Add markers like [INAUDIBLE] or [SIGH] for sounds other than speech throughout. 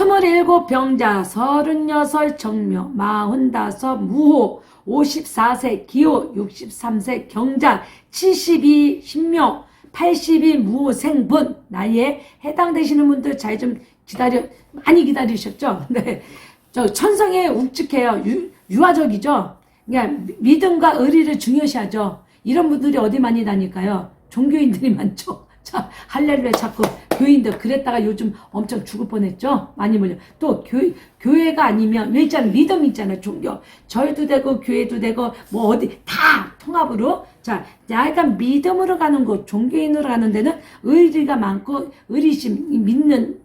스물일곱 병자, 서른여섯 정묘, 마흔다섯 무호, 54세 기호, 63세 경자, 72 신묘, 82 무호 생분 나이에 해당되시는 분들 잘 좀 기다려 많이 기다리셨죠? [LAUGHS] 네. 저 천성에 욱직해요. 유, 유아적이죠. 그러니까 미- 믿음과 의리를 중요시하죠. 이런 분들이 어디 많이 다닐까요? 종교인들이 [LAUGHS] 많죠. 자, 할렐루야 자꾸 교인들 그랬다가 요즘 엄청 죽을 뻔했죠. 많이 몰려. 또 교, 교회가 아니면 왜 있잖아요. 믿음 있잖아요. 종교. 절도 되고 교회도 되고 뭐 어디 다 통합으로 자, 약간 믿음으로 가는 곳, 종교인으로 가는 데는 의리가 많고 의리심 믿는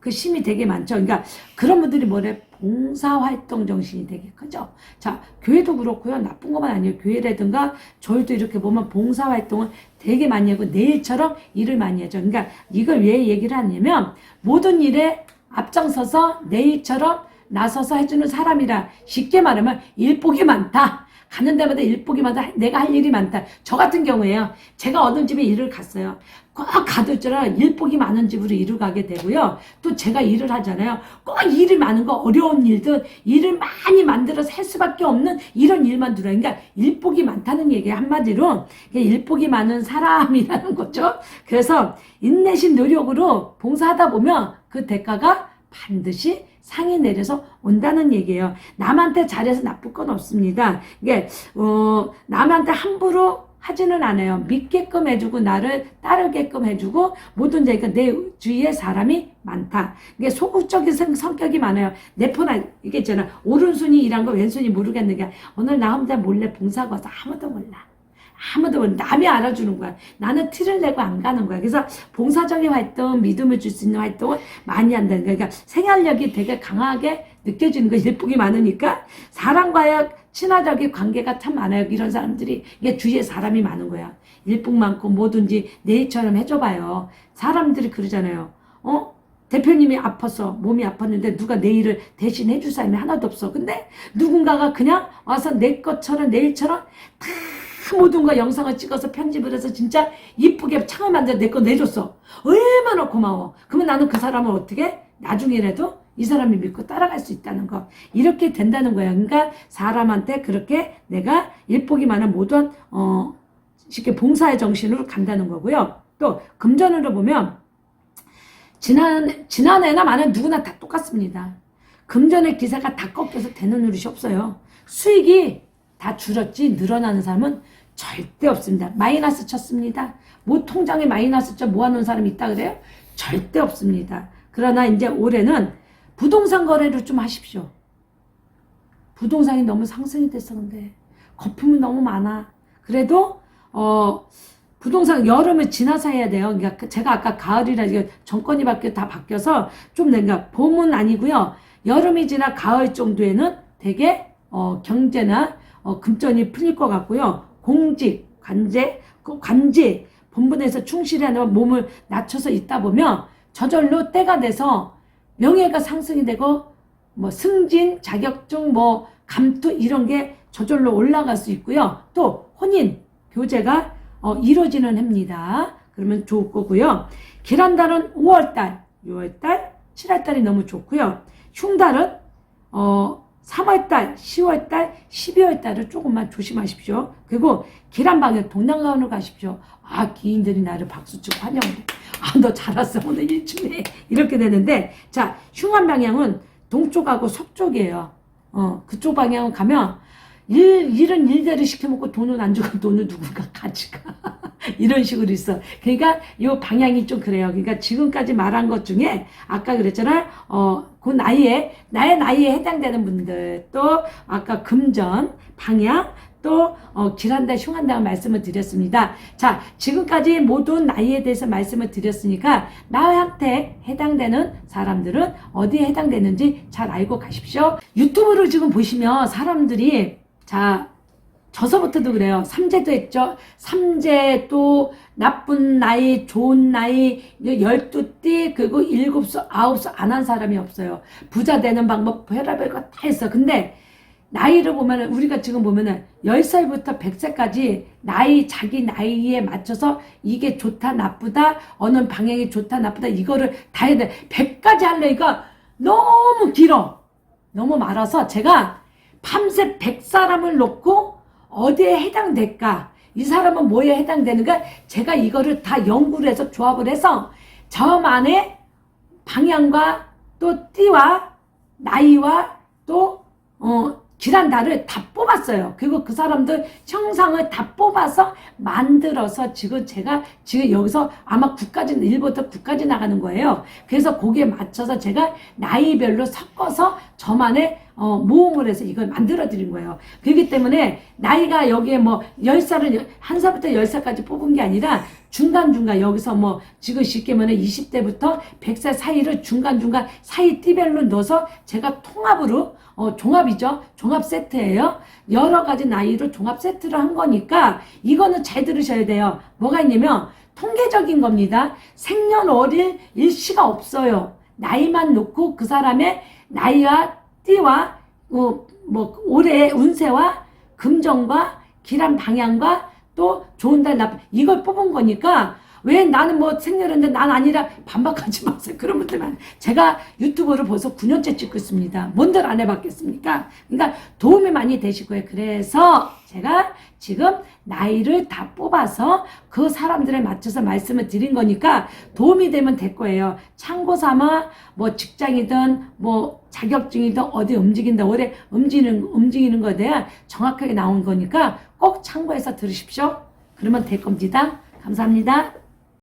그 심이 되게 많죠. 그러니까 그런 분들이 뭐래? 봉사활동 정신이 되게 크죠. 자, 교회도 그렇고요. 나쁜 것만 아니에요. 교회라든가 저희도 이렇게 보면 봉사활동을 되게 많이 하고 내일처럼 일을 많이 하죠. 그러니까 이걸 왜 얘기를 하냐면 모든 일에 앞장서서 내일처럼 나서서 해주는 사람이라 쉽게 말하면 일복이 많다. 가는 데마다 일복이 많다. 내가 할 일이 많다. 저 같은 경우에요. 제가 어느 집에 일을 갔어요. 꼭 가도처럼 일복이 많은 집으로 일을 가게 되고요. 또 제가 일을 하잖아요. 꼭 일이 많은 거 어려운 일들 일을 많이 만들어서 할 수밖에 없는 이런 일만 들어요. 그러니까 일복이 많다는 얘기 한마디로 일복이 많은 사람이라는 거죠. 그래서 인내심 노력으로 봉사하다 보면 그 대가가 반드시 상이 내려서 온다는 얘기예요. 남한테 잘해서 나쁠 건 없습니다. 이게 어, 남한테 함부로 하지는 않아요. 믿게끔 해주고 나를 따르게끔 해주고 모든 제 그러니까 내 주위에 사람이 많다. 이게 소극적인 성- 성격이 많아요. 내폰 안, 이게 있잖아. 오른손이 일한 거 왼손이 모르겠는 게 오늘 나 혼자 몰래 봉사하고 와서 아무도 몰라. 아무도. 남이 알아주는 거야. 나는 티를 내고 안 가는 거야. 그래서 봉사적인 활동, 믿음을 줄 수 있는 활동을 많이 한다는 거야. 그러니까 생활력이 되게 강하게 느껴지는 거 일복이 많으니까 사람과의 친화적인 관계가 참 많아요. 이런 사람들이 이게 주위에 사람이 많은 거야. 일복 많고 뭐든지 내일처럼 해줘봐요. 사람들이 그러잖아요. 어? 대표님이 아팠어. 몸이 아팠는데 누가 내 일을 대신 해줄 사람이 하나도 없어. 근데 누군가가 그냥 와서 내 것처럼 내일처럼 다 모든 거 영상을 찍어서 편집을 해서 진짜 이쁘게 창을 만들어 내 거 내줬어. 얼마나 고마워. 그러면 나는 그 사람을 어떻게 나중에라도 이 사람이 믿고 따라갈 수 있다는 거. 이렇게 된다는 거야. 그러니까 사람한테 그렇게 내가 많은 모든 어 쉽게 봉사의 정신으로 간다는 거고요. 또 금전으로 보면 지난 지난해나 많은 누구나 다 똑같습니다. 금전의 기세가 다 꺾여서 되는 노릇이 없어요. 수익이 다 줄었지 늘어나는 사람은 절대 없습니다. 마이너스 쳤습니다. 뭐 통장에 마이너스 쳐 모아놓은 사람이 있다 그래요? 절대 없습니다. 그러나 이제 올해는 부동산 거래를 좀 하십시오. 부동산이 너무 상승이 됐어 근데 거품이 너무 많아. 그래도 어 부동산 여름을 지나서 해야 돼요. 그러니까 그 제가 아까 가을이라 정권이 바뀌어 다 바뀌어서 좀 내가 봄은 아니고요. 여름이 지나 가을 정도에는 되게 어 경제나 어 금전이 풀릴 것 같고요. 공직, 관제, 그 관제 본분에서 충실하는 몸을 낮춰서 있다 보면 저절로 때가 돼서 명예가 상승이 되고 뭐 승진, 자격증, 뭐 감투 이런 게 저절로 올라갈 수 있고요. 또 혼인, 교제가 어, 이루어지는 해입니다. 그러면 좋을 거고요. 계란달은 5월달, 6월달, 7월달이 너무 좋고요. 흉달은 어, 3월달, 10월달, 12월달을 조금만 조심하십시오. 그리고 계란방에 동남아로 가십시오. 아, 기인들이 나를 박수치고 환영을 해. 아, 너 잘 왔어. 오늘 일주일에. 이렇게 되는데, 자, 흉한 방향은 동쪽하고 서쪽이에요. 어, 그쪽 방향을 가면, 일, 일은 일대로 시켜먹고 돈은 안 주고 돈은 누군가 [LAUGHS] 가져가. [LAUGHS] 이런 식으로 있어. 그러니까 이 방향이 좀 그래요. 그러니까 지금까지 말한 것 중에 아까 그랬잖아요. 어, 그 나이에, 나의 나이에 해당되는 분들, 또 아까 금전, 방향, 또 어, 길한다, 흉한다 말씀을 드렸습니다. 자, 지금까지 모든 나이에 대해서 말씀을 드렸으니까 나한테 해당되는 사람들은 어디에 해당되는지 잘 알고 가십시오. 유튜브를 지금 보시면 사람들이 자 저서부터도 그래요. 삼재도 했죠. 삼재 또 나쁜 나이, 좋은 나이, 열두 띠, 그리고 일곱 수, 아홉 수 안 한 사람이 없어요. 부자 되는 방법, 별의별 거 다 했어. 근데 나이를 보면은, 우리가 지금 보면은, 10살부터 100살까지 나이, 자기 나이에 맞춰서 이게 좋다, 나쁘다, 어느 방향이 좋다, 나쁘다, 이거를 다 해야 돼. 100까지 하려니까 너무 길어. 너무 많아서 제가 밤새 100사람을 놓고 어디에 해당될까? 이 사람은 뭐에 해당되는가? 제가 이거를 다 연구를 해서 조합을 해서 저만의 방향과 또 띠와 나이와 또 어, 기란다를 다 뽑았어요. 그리고 그 사람들 형상을 다 뽑아서 만들어서 지금 제가 지금 여기서 아마 9까지, 1부터 9까지 나가는 거예요. 그래서 거기에 맞춰서 제가 나이별로 섞어서 저만의 어, 모험을 해서 이걸 만들어 드린 거예요. 그렇기 때문에 나이가 여기에 뭐 10살을, 한 살부터 10살까지 뽑은 게 아니라 중간중간 여기서 뭐 지금 쉽게 말해 20대부터 100살 사이를 중간중간 사이 띠별로 넣어서 제가 통합으로 어, 종합이죠. 종합 세트예요. 여러 가지 나이로 종합 세트를 한 거니까 이거는 잘 들으셔야 돼요. 뭐가 있냐면 통계적인 겁니다. 생년월일 일시가 없어요. 나이만 놓고 그 사람의 나이와 띠와 어, 뭐 올해의 운세와 금전과 길한 방향과 또 좋은 달 나쁜 이걸 뽑은 거니까 왜 나는 뭐 생년인데 난 아니라 반박하지 마세요. 그런 분들만 제가 유튜브를 벌써 9년째 찍고 있습니다. 뭔들 안 해봤겠습니까? 그러니까 도움이 많이 되실 거예요. 그래서 제가 지금 나이를 다 뽑아서 그 사람들에 맞춰서 말씀을 드린 거니까 도움이 되면 될 거예요. 참고 삼아 뭐 직장이든 뭐 자격증이든 어디 움직인다 오래 움직이는 움직이는 거에 대한 정확하게 나온 거니까 꼭 참고해서 들으십시오. 그러면 될 겁니다. 감사합니다.